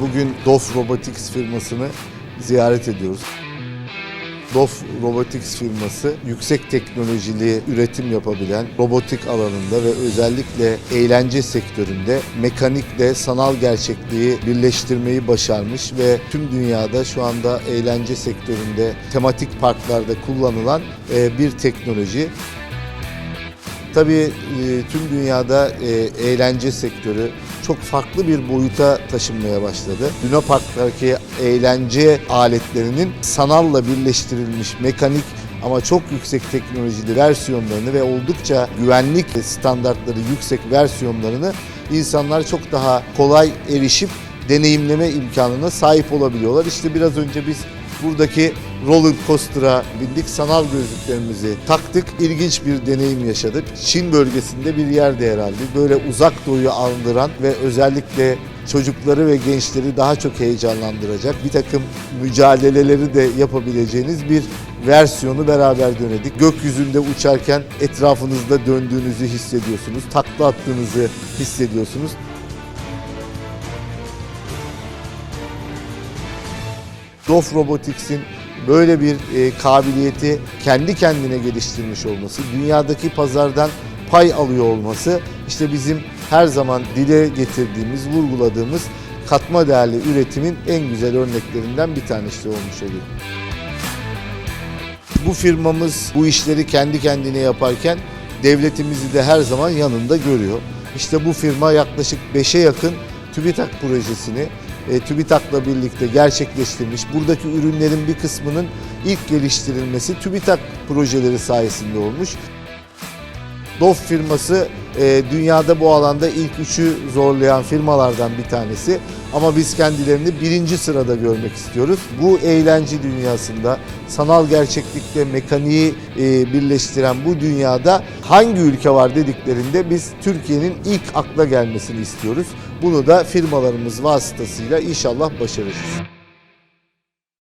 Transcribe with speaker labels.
Speaker 1: Bugün Dof Robotics firmasını ziyaret ediyoruz. Dof Robotics firması yüksek teknolojili üretim yapabilen robotik alanında ve özellikle eğlence sektöründe mekanikle sanal gerçekliği birleştirmeyi başarmış ve tüm dünyada şu anda eğlence sektöründe tematik parklarda kullanılan e, bir teknoloji. Tabii e, tüm dünyada e, eğlence sektörü çok farklı bir boyuta taşınmaya başladı. Luna Park'taki eğlence aletlerinin sanalla birleştirilmiş mekanik ama çok yüksek teknolojili versiyonlarını ve oldukça güvenlik standartları yüksek versiyonlarını insanlar çok daha kolay erişip deneyimleme imkanına sahip olabiliyorlar. İşte biraz önce biz buradaki roller coaster'a bindik, sanal gözlüklerimizi taktık, ilginç bir deneyim yaşadık. Çin bölgesinde bir yerde herhalde böyle uzak doğuyu andıran ve özellikle çocukları ve gençleri daha çok heyecanlandıracak bir takım mücadeleleri de yapabileceğiniz bir versiyonu beraber denedik. Gökyüzünde uçarken etrafınızda döndüğünüzü hissediyorsunuz, takla attığınızı hissediyorsunuz. Dof Robotics'in böyle bir e, kabiliyeti kendi kendine geliştirmiş olması, dünyadaki pazardan pay alıyor olması işte bizim her zaman dile getirdiğimiz, vurguladığımız katma değerli üretimin en güzel örneklerinden bir tanesi olmuş oluyor. Bu firmamız bu işleri kendi kendine yaparken devletimizi de her zaman yanında görüyor. İşte bu firma yaklaşık 5'e yakın TÜBİTAK projesini e, TÜBİTAK'la birlikte gerçekleştirmiş. Buradaki ürünlerin bir kısmının ilk geliştirilmesi TÜBİTAK projeleri sayesinde olmuş. DOF firması e, dünyada bu alanda ilk üçü zorlayan firmalardan bir tanesi. Ama biz kendilerini birinci sırada görmek istiyoruz. Bu eğlence dünyasında sanal gerçeklikle mekaniği e, birleştiren bu dünyada hangi ülke var dediklerinde biz Türkiye'nin ilk akla gelmesini istiyoruz. Bunu da firmalarımız vasıtasıyla inşallah başaracağız.